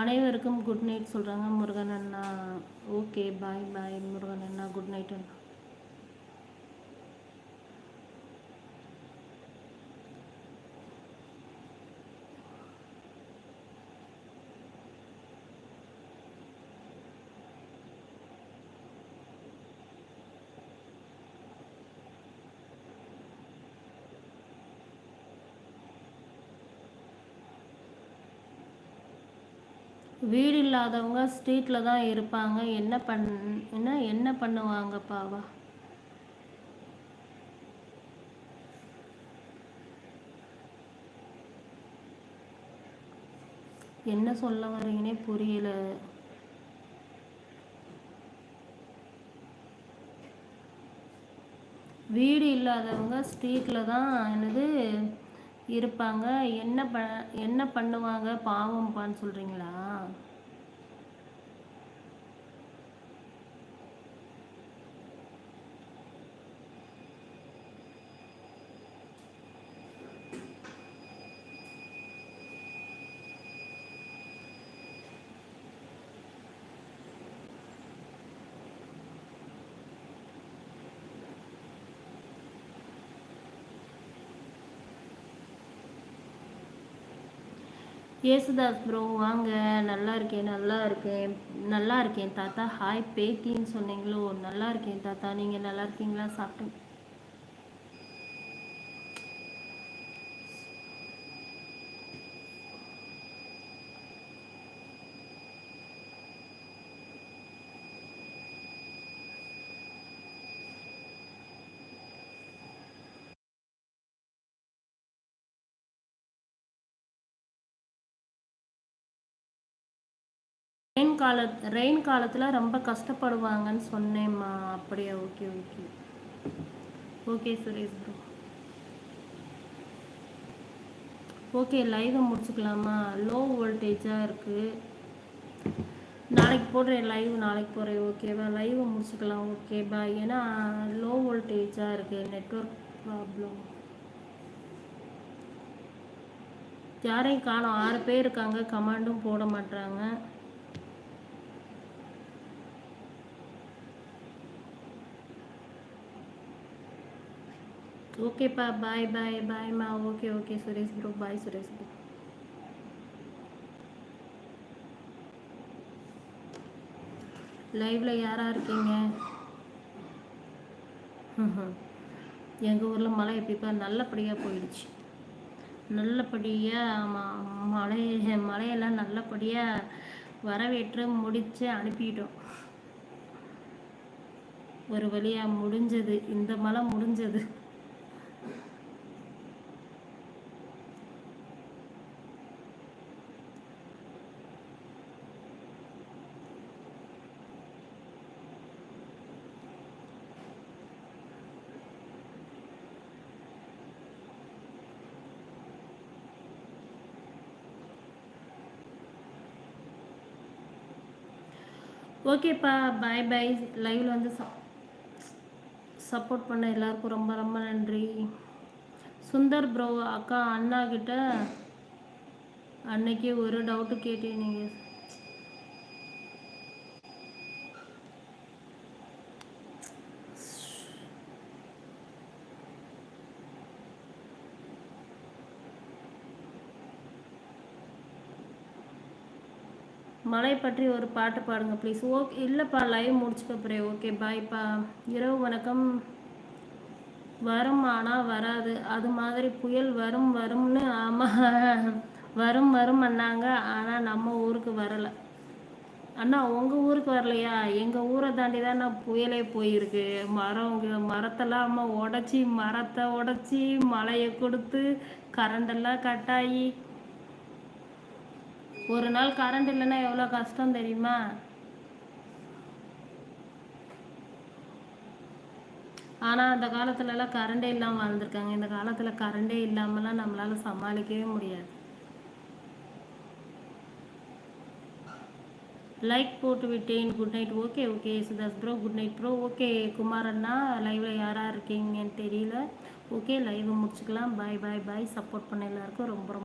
அனைவருக்கும் good night சொல்கிறாங்க முருகன் அண்ணா. ஓகே பாய் பாய் முருகன் அண்ணா. குட் நைட் அண்ணா. வீடு இல்லாதவங்க ஸ்ட்ரீட்டில் தான் இருப்பாங்க. என்ன பண் என்ன என்ன பண்ணுவாங்க பாவா? என்ன சொல்ல வரீங்கன்னே புரியல. வீடு இல்லாதவங்க ஸ்ட்ரீட்டில் தான் என்னது இருப்பாங்க. என்ன ப என்ன பண்ணுவாங்க? பாவம்ப்பான்னு சொல்கிறீங்களா ஏசுதாஸ் ப்ரோ வாங்க. நல்லா இருக்கேன் நல்லா இருக்கேன். நல்லா இருக்கேன் தாத்தா. ஹாய் பேத்தின்னு சொன்னீங்களோ? நல்லா இருக்கேன் தாத்தா. நீங்கள் நல்லா இருக்கீங்களா? சாப்பிட்டேன் ரெயின் கால ரெயின் காலத்தில் ரொம்ப கஷ்டப்படுவாங்கன்னு சொன்னேம்மா. அப்படியா? Okay okay. Okay Suresh bro okay லைவை முடிச்சுக்கலாமா? லோ வோல்டேஜாக இருக்குது நாளைக்கு போடுறேன் லைவ் நாளைக்கு போகிறேன் ஓகேவா லைவை முடிச்சுக்கலாம். ஓகேவா ஏன்னா லோ வோல்டேஜாக இருக்குது நெட்ஒர்க் ப்ராப்ளம் யாரையும் காணும். ஆறு பேர் இருக்காங்க. கமாண்டும் போட மாட்டாங்க ஓகேப்பா bye bye பாய்மா okay okay Suresh bro bye Suresh bro லைவ்ல யாரா இருக்கீங்க? எங்கள் ஊரில் மழை எப்படிப்பா? நல்லபடியாக போயிடுச்சு. நல்லபடியாக மழை மழையெல்லாம் நல்லபடியாக வரவேற்று முடித்து அனுப்பிட்டோம். ஒரு வழியாக முடிஞ்சது. இந்த மழை முடிஞ்சது. ஓகேப்பா பாய் பாய் லைவில் வந்து சப்போர்ட் பண்ண எல்லாருக்கும் ரொம்ப ரொம்ப நன்றி. சுந்தர் ப்ரோ அக்கா அண்ணா கிட்ட அன்னைக்கு ஒரு டவுட்டு கேட்டேன் நீங்கள் மலை பற்றி ஒரு பாட்டு பாடுங்க ப்ளீஸ் ஓகே இல்லைப்பா லைவ் முடிச்சுக்க ஓகே பாய்ப்பா இரவு வணக்கம். வரும் ஆனால் வராது. அது மாதிரி புயல் வரும் வரும்னு ஆமாம் வரும் வரும் அண்ணாங்க. ஆனால் நம்ம ஊருக்கு வரலை. அண்ணா உங்கள் ஊருக்கு வரலையா? எங்கள் ஊரை தாண்டி தான் நான் புயலே போயிருக்கு. மரம் மரத்தெல்லாம் அம்மா உடச்சி மரத்தை உடச்சி மழையை கொடுத்து கரண்டெல்லாம் கட்டாயி ஒரு நாள் கரண்ட் இல்லைன்னா எவ்வளோ கஷ்டம் தெரியுமா? ஆனால் அந்த காலத்துலலாம் கரண்டே இல்லாமல் வாழ்ந்துருக்காங்க. இந்த காலத்தில் கரண்டே இல்லாமலாம் நம்மளால் சமாளிக்கவே முடியாது. லைக் போட்டு விட்டேன். Good night okay okay Sudhas bro good night bro okay Kumar அண்ணா லைவில் யாராக இருக்கீங்கன்னு தெரியல. ஓகே லைவை முடிச்சுக்கலாம். பாய் பாய் பாய் சப்போர்ட் பண்ண எல்லாருக்கும் ரொம்ப ரொம்ப